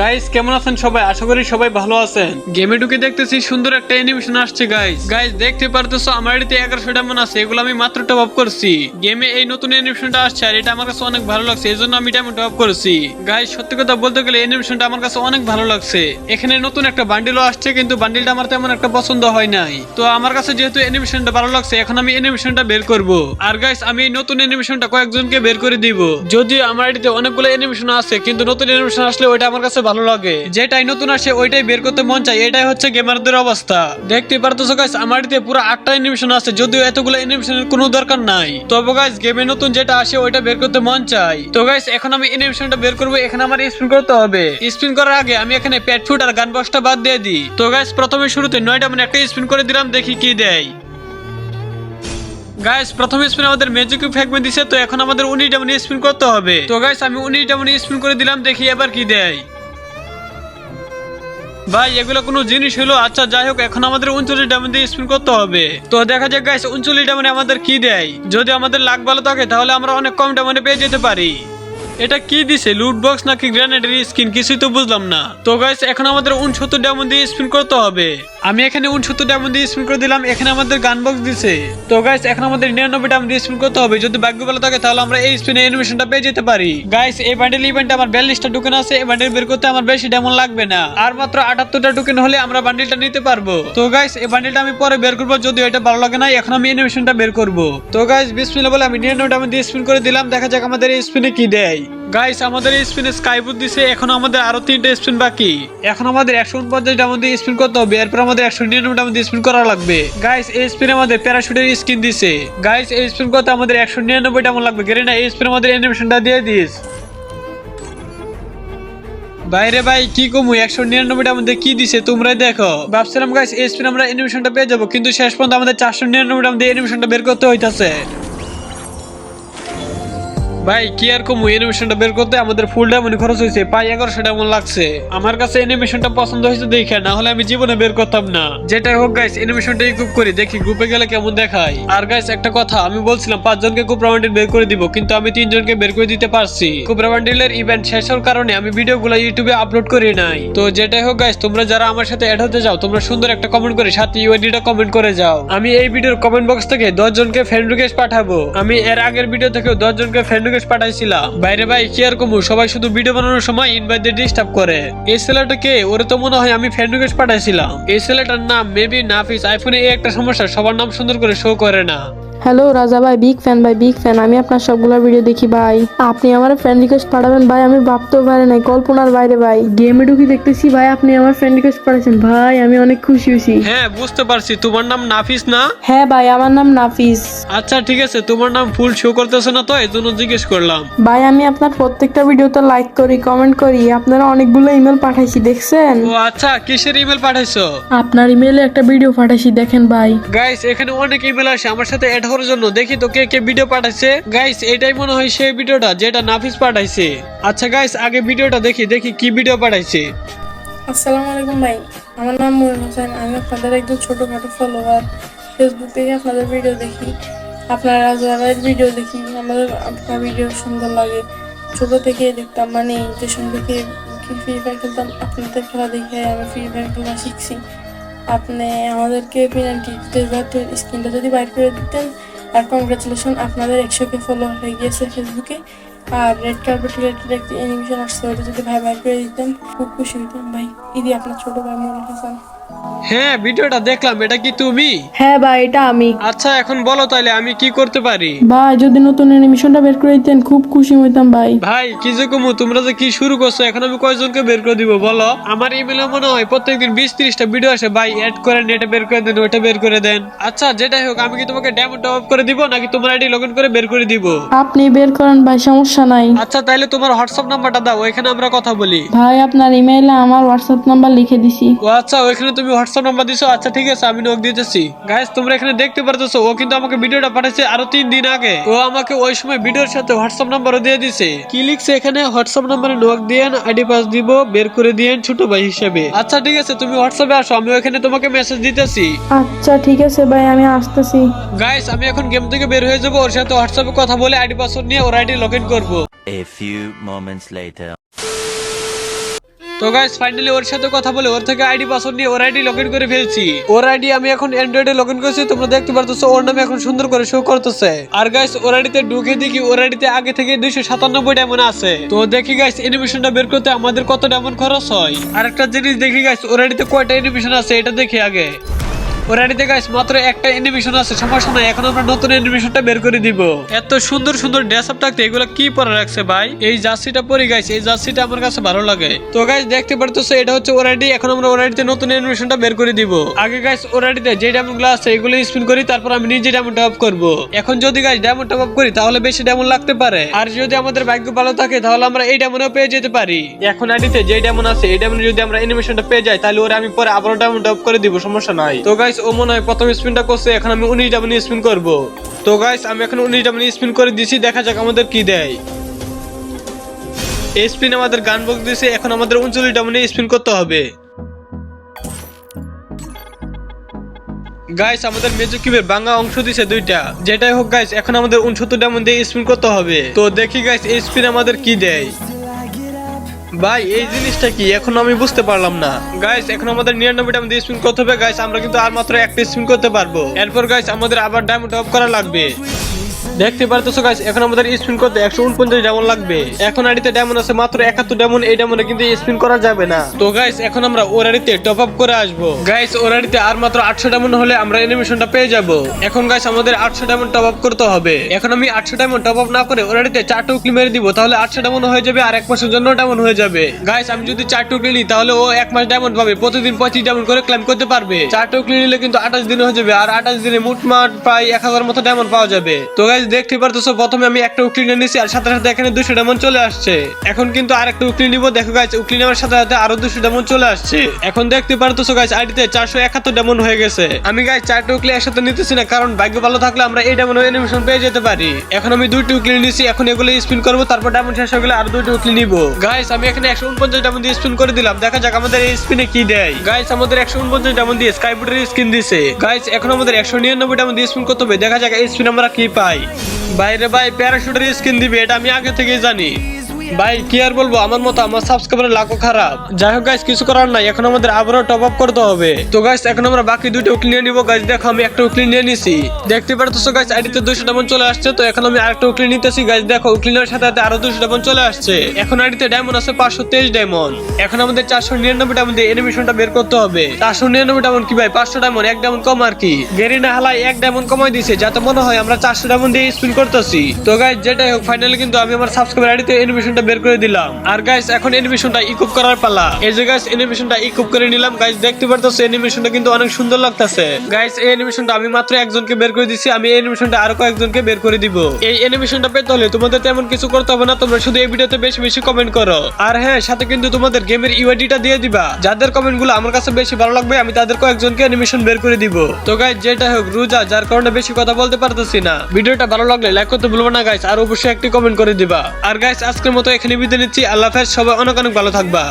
Guys কেমন আছেন সবাই? আশা করি সবাই ভালো আছেন। গেমে ঢুকে দেখতেছি সুন্দর একটা অ্যানিমেশন আসছে গাইস গাইস দেখতে পারতেছো, আমার এতে এগারোশো ডায়মন্ড আছে, এগুলো আমি মাত্র টপ আপ করছি। গেমে এই নতুন অ্যানিমেশনটা আসছে, আর এটা আমার কাছে অনেক ভালো লাগছে এই জন্য আমি ডায়মন্ড টপ আপ করেছি। গাইস সত্যি কথা বলতে গেলে অ্যানিমেশনটা আমার কাছে অনেক ভালো লাগছে। এখানে নতুন একটা বান্ডিলও আসছে, কিন্তু বান্ডিলটা আমার তেমন একটা পছন্দ হয় নাই। তো আমার কাছে যেহেতু অ্যানিমেশনটা ভালো লাগছে, এখন আমি অ্যানিমেশনটা বের করব। আর গাইস আমি এই নতুন অ্যানিমেশনটা কয়েকজনকে বের করে দিব। যদিও আমার এটিতে অনেকগুলো অ্যানিমেশন আছে, কিন্তু নতুন অ্যানিমেশন আসলে ওইটা আমার কাছে ভালো লাগে। যেটাই নতুন আসে, ওইটাই বের করতে মন চায়। এটাই হচ্ছে গেমারদের অবস্থা। দেখতে পারতেছো গাইস আমার পুরো আটটা অ্যানিমেশন আছে, যদিও এতগুলো অ্যানিমেশনের কোনো দরকার নাই। তবে গাইস গেমে নতুন যেটা আসে, ওইটা বের করতে মন চাই তো গাইস এখন আমি অ্যানিমেশনটা বের করব। এখানে আমার স্পিন করতে হবে। স্পিন করার আগে আমি এখানে প্যাট ফুট আর গান বক্সটা বাদ দিয়ে দিই। তো গাইস প্রথমে শুরুতে নয়টা মানে একটা স্পিন করে দিলাম, দেখি কি দেয়। গাইস প্রথম স্পিন আমাদের ম্যাজিক ফ্যাগমেন্ট দিছে, তো এখন আমাদের উনিশ ডামনি স্পিন করতে হবে। তো গাইস আমি উনিশ ডামনি স্পিন করে দিলাম, দেখি এবার কি দেয়। ভাই, এগুলো কোনো জিনিস হলো? আচ্ছা যাই হোক, এখন আমাদের উনচল্লিশ ডায়মন্ড দিয়ে স্পিন করতে হবে। তো দেখা যাক গাইস উনচল্লিশ ডায়মন্ডে আমাদের কি দেয়? যদি আমাদের লাগ ভালো থাকে, তাহলে আমরা অনেক কম ডায়মন্ডে পেয়ে যেতে পারি। এটা কি দিছে? লুট বক্স নাকি গ্রেনেডের স্কিন কিছুই তো বুঝলাম না। তো গাইস এখন আমাদের উনসত্তর ডায়মন্ড দিয়ে স্পিন করতে হবে। আমি এখানে উনসত্তর ডায়মন্ড দিয়ে স্পিন করে দিলাম, এখানে আমাদের গান বক্স দিছে। তো গাইস এখন আমাদের নিরানব্বই ডায়মন্ড দিয়ে স্পিন করতে হবে। যদি ভাগ্য ভালো থাকে, তাহলে আমরা এই স্পিনে অ্যানিমেশনটা পেয়ে যেতে পারি। গাইস এই বান্ডেল ইভেন্ট আমার বিয়াল্লিশটা টোকেন আছে। এই বান্ডেল বের করতে আমার বেশি ডায়মন্ড লাগবে না। আর মাত্র আটাত্তরটা টোকেন হলে আমরা বান্ডেলটা নিতে পারব। তো গাইস এই বান্ডেলটা আমি পরে বের করব যদি এটা ভালো লাগে না এখন আমি অ্যানিমেশনটা বের করব। তো গাইস বিসমিল্লাহ বলে আমি নিরানব্বই ডায়মন্ড দিয়ে স্পিন করে দিলাম। দেখা যাক আমাদের এই স্পিনে কি দেয়। গাইস আমাদের স্পিনে স্কাইবুট দিছে, এখন আমাদের আরও তিনটা স্পিন বাকি। এখন আমাদের একশো ডায়মন্ড দিয়ে স্পিন করতে হবে, এরপর আমাদের একশো ডায়মন্ড দিয়ে স্পিন করা লাগবে। গাইস এই স্পিনে আমাদের প্যারাশুটের স্কিন দিছে। গাইস এই স্পিন করতে আমাদের একশো নিরানব্বই ডায়মন্ড লাগবে। গেরে না, এই স্পিনে আমাদের অ্যানিমেশনটা দিয়ে দিস। বাইরে ভাই, কি কমু, একশো নিরানব্বইটার মধ্যে কি দিছে তোমরা দেখো। ভাবছিলাম গাইস এই স্পিন আমরা অ্যানিমেশনটা পেয়ে যাব, কিন্তু শেষ পর্যন্ত আমাদের চারশো নিরানব্বইটার মধ্যে অ্যানিমেশনটা বের করতে হইতাছে। ভাই কি আর কমু অ্যানিমেশনটা বের করতে আমাদের ফুল ডায়মন্ড খরচ হয়েছে প্রায় এগারোশো ডায়মন্ড লাগছে। আমার কাছে অ্যানিমেশনটা পছন্দ হয়েছে দেখে না হলে আমি জীবনে বের করতাম না। যেটাই হোক গাইস অ্যানিমেশনটা গ্রুপ করি দেখি গ্রুপে গেলে কেমন দেখায়। আর গাইস একটা কথা আমি বলছিলাম পাঁচজনকে কুপরা বান্ডিল বের করে দিব কিন্তু আমি তিনজনকে বের করে দিতে পারছি। বান্ডিলের ইভেন্ট শেষ হওয়ার কারণে আমি ভিডিওগুলো ইউটিউবে আপলোড করি নাই। তো যেটাই হোক গাইস তোমরা যারা আমার সাথে অ্যাড হতে যাও তোমরা সুন্দর একটা কমেন্ট করে সাথে ইউআইডিটা কমেন্ট করে যাও। আমি এই ভিডিওর কমেন্ট বক্স থেকে দশ জনকে ফ্রেন্ড রিকোয়েস্ট পাঠাবো। আমি এর আগের ভিডিও থেকে দশ জনকে ফ্রেন্ড রিকোয়েস্ট পাঠাইছিলাম বাইরে ভাই, কি আর কমু? সবাই শুধু ভিডিও বানানোর সময় ইনভাইট দিয়ে ডিস্টার্ব করে। এই ছেলেটা কে? ওরে তো মনে হয় আমি ফ্রেন্ড রিকোয়েস্ট পাঠাইছিলাম। এই ছেলেটার নাম মেবি নাফিস। আইফোনে এই একটা সমস্যা, সবার নাম সুন্দর করে শো করে না। হ্যালো রাজা ভাই বিগ ফ্যান ভাই বিগ ফ্যান আমি আপনার সবগুলো ভিডিও দেখি ভাই। আপনি আমার ফ্রেন্ড রিকোয়েস্ট পাঠাবেন ভাই আমি ভাবতেও পারি নাই কল্পনার বাইরে ভাই। গেমে ঢুকি দেখতেছি ভাই আপনি আমার ফ্রেন্ড রিকোয়েস্ট পাঠাচ্ছেন ভাই আমি অনেক খুশি হয়েছি। হ্যাঁ বুঝতে পারছি। তোমার নাম নাফিস না? হ্যাঁ ভাই আমার নাম নাফিস। আচ্ছা ঠিক আছে। তোমার নাম ফুল শো করতেছে না তো এই জন্য জিজ্ঞেস করলাম। ভাই আমি আপনার প্রত্যেকটা ভিডিওতে লাইক করি কমেন্ট করি। আপনারা অনেকগুলো ইমেল পাঠাইছি দেখছেন? ও আচ্ছা কিসের ইমেল পাঠাইছো? আপনার ইমেলে একটা ভিডিও পাঠাইছি দেখেন ভাই। গাইস এখানে অনেক ইমেল আসে। আমার সাথে অ্যাড হওয়ার জন্য। দেখি তো কে কে ভিডিও পাঠাইছে। গাইস এটাই মনে হয় সেই ভিডিওটা যেটা নাফিস পাঠাইছে। আচ্ছা গাইস আগে ভিডিওটা দেখি দেখি কি ভিডিও পাঠাইছে। আসসালামু আলাইকুম ভাই, আমার নাম মনির হোসেন। আমি আপনাদের একজন ছোটোখাটো ফলোয়ার ফেসবুক থেকে আপনাদের ভিডিও দেখি। আপনার রাজারের ভিডিও দেখি, আমাদের আপনার ভিডিও সুন্দর লাগে। ছোটো থেকে দেখতাম মানে যে সঙ্গে ফ্রি ফায়ার খেলতাম, আপনাদের খেলা দেখে আমি ফ্রি ফায়ার খেলা শিখছি। আপনি আমাদেরকে পেনাল্টি স্ক্রিনটা যদি বাইর করে দিতেন, আর কংগ্রাচুলেশন আপনাদের একশো কে ফলো হয়ে গিয়েছে ফেসবুকে আর রেড কার্পেট রিলেটেড একটি অ্যানিমেশন আসছে, ওটা যদি ভাই বাইর করে দিতেন, খুব খুশি হইতাম ভাই। ইদি আপনার ছোটো ভাই মনে হাসান। হ্যাঁ ভিডিওটা দেখলাম। এটা কি তুমি? হ্যাঁ ভাই এটা আমি। আচ্ছা এখন বলো তাহলে আমি কি করতে পারি? ভাই যদি নতুন অ্যানিমেশনটা বের করে দিতেন খুব খুশি হইতাম ভাই। ভাই কি যে কমু তোমরা যে কি শুরু করছ এখন আমি কয়জনকে বের করে দিব বলো? আমার ইমেলে মনে হয় প্রত্যেকদিন বিশ ত্রিশটা ভিডিও আসে। ভাই অ্যাড করে নেটে বের করে দেন ওটা বের করে দেন। আচ্ছা যেটাই হোক আমি কি তোমাকে ডেমো টপ করে দিব নাকি তোমার আইডি লগ ইন করে বের করে দিব? আপনি বের করেন ভাই সমস্যা নাই। আচ্ছা তাহলে তোমার হোয়াটসঅ্যাপ নাম্বারটা দাও ওইখানে আমরা কথা বলি। ভাই আপনার ইমেইলে আমার হোয়াটসঅ্যাপ নাম্বার লিখে দিছি। ও আচ্ছা ওইখানে তুমি হোয়াটসঅ্যাপ নাম্বার দিছো আচ্ছা ঠিক আছে আমি নক দিতেছি। গাইস তোমরা এখানে দেখতে পারতেছো ও কিন্তু আমাকে ভিডিওটা পাঠাইছে আরও তিন দিন আগে। ও আমাকে ওই সময় ভিডিওর সাথে হোয়াটসঅ্যাপ নাম্বারও দিয়ে দিছে। কি লিখছে এখানে? হোয়াটসঅ্যাপ নাম্বারে নক দিয়েন আইডি পাস দিব বের করে দিয়েন ছোট ভাই হিসেবে। আচ্ছা ঠিক আছে তুমি হোয়াটসঅ্যাপে আসো আমি ওইখানে তোমাকে মেসেজ দিতেছি। আচ্ছা ঠিক আছে ভাই আমি আসতেছি। গাইস আমি এখন গেম থেকে বের হয়ে যাব ওর সাথে হোয়াটসঅ্যাপে কথা বলে আইডি পাসওয়ার্ড নিয়ে ওর আইডি লগ ইন করব। A few moments later. তো গাইস ফাইনালি ওর সাথে কথা বলে, ওর থেকে আইডি পাসওয়ার্ড নিয়ে ওর আইডি লগ ইন করে ফেলছি। ওর আইডি আমি এখন অ্যান্ড্রয়েডে লগ ইন করেছি, তোমরা দেখতে পারতেছো, ওর নামে এখন সুন্দর করে শো করতেছে। আর গাইস ওর আইডিতে ঢুকে দেখি, ওর আইডিতে আগে থেকে দুইশো সাতানব্বই ডায়মন্ড আছে। তো দেখি গাইস অ্যানিমেশনটা বের করতে আমাদের কত ডায়মন্ড খরচ হয়? আর একটা জিনিস দেখি গাইস ওর আইডিতে কয়টা অ্যানিমেশন আছে, এটা দেখি আগে। ওর আইডিতে গাইস মাত্র একটা অ্যানিমেশন আছে, সমস্যা নাই, এখন আমরা নতুন অ্যানিমেশনটা বের করে দিব। এত সুন্দর সুন্দর ড্রেস আপ থাকতে, এগুলো কি পরে রাখছে ভাই? এই জার্সিটা পরে গাইস এই জার্সিটা আমার কাছে ভালো লাগে। তো গাইস দেখতে পারতেছো, এটা হচ্ছে ওর এখন আমরা ওর নতুন অ্যানিমেশনটা বের করে দিব। আগে গাইস ওর যে গুলো আছে, এগুলো স্পিন করি, তারপর আমি নিজে ডায়মন্ড টপ করব। এখন যদি গাইস ডায়মন্ড টপ করি, তাহলে বেশি ডায়মন্ড লাগতে পারে। আর যদি আমাদের ভাগ্য ভালো থাকে, তাহলে আমরা এই ডায়মন্ডও পেয়ে যেতে পারি। এখন আইডিতে যে ডায়মন্ড আছে, এই ডায়মন্ড যদি আমরা অ্যানিমেশনটা পেয়ে যাই, তাহলে ওরা আমি পরে আবারও ডায়মন্ড টপ করে দিব, সমস্যা নাই। তো গাইস ও মনে হয় প্রথম স্পিনটা করছে, এখন আমি উনিশ ডায়মন্ড স্পিন করব। তো গাইস আমি এখন উনিশ ডায়মন্ড স্পিন করে দিছি, দেখা যাক আমাদের কি দেয়। এই স্পিন আমাদের গান বক্স দিয়েছে এখন আমাদের উনচল্লিশ ডায়মন্ডে স্পিন করতে হবে। গাইস আমাদের মেজো কিউবের বাংলা অংশ দিছে দুইটা। যেটাই হোক গাইস এখন আমাদের উনসত্তর ডায়মন্ড দিয়ে স্পিন করতে হবে। তো দেখি গাইস এই স্পিন আমাদের কি দেয়। ভাই, এই জিনিসটা কি? এখন আমি বুঝতে পারলাম না। গাইস এখন আমাদের নিরানব্বই ডায়মন্ড দিয়ে স্পিন করতে হবে। গাইস আমরা কিন্তু আর মাত্র একটা স্পিন করতে পারব। এরপর গাইস আমাদের আবার ডায়মন্ড অফ করা লাগবে। দেখতে পারতেছো গাইস এখন আমাদের স্পিন করতে একশো উনপঞ্চাশ ডায়মন্ড লাগবে। এখন আড়িতে ডায়মন্ড আছে মাত্র একাত্তর ডায়মন্ড, এই ডায়মন্ডে কিন্তু স্পিন করা যাবে না। তো গাইস এখন আমরা ওর আড়িতে টপ আপ করে আসব। গাইস ওর আড়িতে আর মাত্র আটশো ডায়মন্ড হলে আমরা অ্যানিমেশনটা পেয়ে যাব। এখন গাইস আমাদের আটশো ডায়মন্ড টপ আপ করতে হবে। এখন আমি আটশো ডায়মন্ড টপ আপ না করে ওর আড়িতে চার টুকলি মেরে দিব, তাহলে আটশো ডায়মন্ড হয়ে যাবে আর এক মাসের জন্য ডায়মন্ড হয়ে যাবে। গাইস আমি যদি চার টুকলি নিই, তাহলে ও এক মাস ডায়মন্ড পাবে, প্রতিদিন পঁচিশ ডায়মন্ড করে ক্লাইম করতে পারবে। চার টুকলি নিলে কিন্তু আঠাশ দিন হয়ে যাবে, আর আঠাশ দিনে মোটমাট প্রায় এক হাজার মতো ডায়মন্ড পাওয়া যাবে। তো গাইস দেখতে পারতেছো, প্রথমে আমি একটা উকলি নিয়ে নিছি, আর সাথে সাথে এখানে দুশো ডায়মন্ড চলে আসছে। এখন কিন্তু আর একটা উকলি নিবো। দেখো গাইস উকলি নেওয়ার সাথে সাথে আরও দুশো ডায়মন্ড চলে আসছে। এখন দেখতে পারতেছো গাইস আইডিতে চারশো একাত্তর ডায়মন্ড হয়ে গেছে। আমি গাইস চারটা উকলি একসাথে নিতেছি না, কারণ ভাগ্য ভালো থাকলে আমরা এই ডায়মন্ড অ্যানিমেশন পেয়ে যেতে পারি। এখন আমি দুইটি উকলি নিছি, এখন এগুলো স্পিন করব, তারপর ডায়মন্ড শেষ হয়ে গেলে আর দুইটি উকলি নিবো। গাইস আমি এখানে একশো উনপঞ্চাশ ডায়মন্ড দিয়ে স্পিন করে দিলাম। দেখা যাক আমাদের এই স্পিনে কি দেয়। গাইস আমাদের একশো উনপঞ্চাশ ডায়মন্ড দিয়ে স্কাই বুটের স্কিন দিছে। গাইস এখন আমাদের একশো নিরানব্বই ডায়মন্ড দিয়ে স্পিন করতে হবে। দেখা যাক এই স্পিন আমরা কি পাই। বাইরে ভাই প্যারাশুটের স্কিন দিবে এটা আমি আগে থেকেই জানি। ভাই, কি আর বলব? আমার মতো আমার সাবস্ক্রাইবার লাখো খারাপ। যাই হোক গাইস কিছু করার নাই। এখন আমাদের আবারও টপ আপ করতে হবে। তো গাইস এখন আমরা বাকি দুটো উকলি নিয়ে নিবো। গাইস দেখো, আমি একটা উকলি নিয়ে নিছি। দেখতে পারতেছো গাইস আইডিতে দুশো ডায়মন্ড চলে আসছে। তো, এখন আমি আরেকটা উকলি নিতেছি। গাইস দেখো উকলি নেওয়ার সাথে সাথে আরও দুশো ডায়মন্ড চলে আসছে। এখন আইডিতে ডায়মন্ড আছে পাঁচশো তেইশ ডায়মন্ড এখন আমাদের চারশো নিরানব্বই ডায়মন্ড দিয়ে এনিমেশনটা বের করতে হবে। চারশো নিরানব্বই ডায়মন্ড কি ভাই? পাঁচশো ডায়মন্ড এক ডায়মন্ড কম আর কি। গেরি না হালাই এক ডায়মন্ড কমাই দিছে, যাতে মনে হয় আমরা চারশো ডায়মন্ড দিয়ে স্পিন করতেছি। তো গাইস যেটাই হোক ফাইনালি কিন্তু আমি আমার সাবস্ক্রাইবার আইডিতে এনিমেশনটা বের করে দিলাম। আর গাইস এখন এনিমেশনটা ইকুপ করার পালা। এই যে গাইস এনিমেশনটা ইকুপ করে নিলাম। গাইস দেখতে পারতেছো এনিমেশনটা কিন্তু অনেক সুন্দর লাগতেছে। গাইস এই এনিমেশনটা আমি মাত্র একজনকে বের করে দিছি। আমি এনিমেশনটা আরও কয়েকজনকে বের করে দিব। এই এনিমেশনটা পেতে হলে তোমাদের তেমন কিছু করতে হবে না। তোমরা শুধু এই ভিডিওতে বেশি বেশি কমেন্ট করো। আর হ্যাঁ সাথে কিন্তু তোমাদের গেমের ইউআইডিটা দিয়ে দিবা। যাদের কমেন্টগুলো আমার কাছে বেশি ভালো লাগবে, আমি তাদের কয়েকজনকে অ্যানিমেশন বের করে দিব। তো গাইস যেটা হোক, রোজা, যার কারণে বেশি কথা বলতে পারতেছি না। ভিডিওটা ভালো লাগলে লাইক করতে ভুলবো না গাইস আর অবশ্যই একটি কমেন্ট করে দিবা। আর গাইস আজকের মতো এখানে বিদায় নিচ্ছি। আল্লাহ হাফেজ সবাই অনেক অনেক ভালো থাকবা।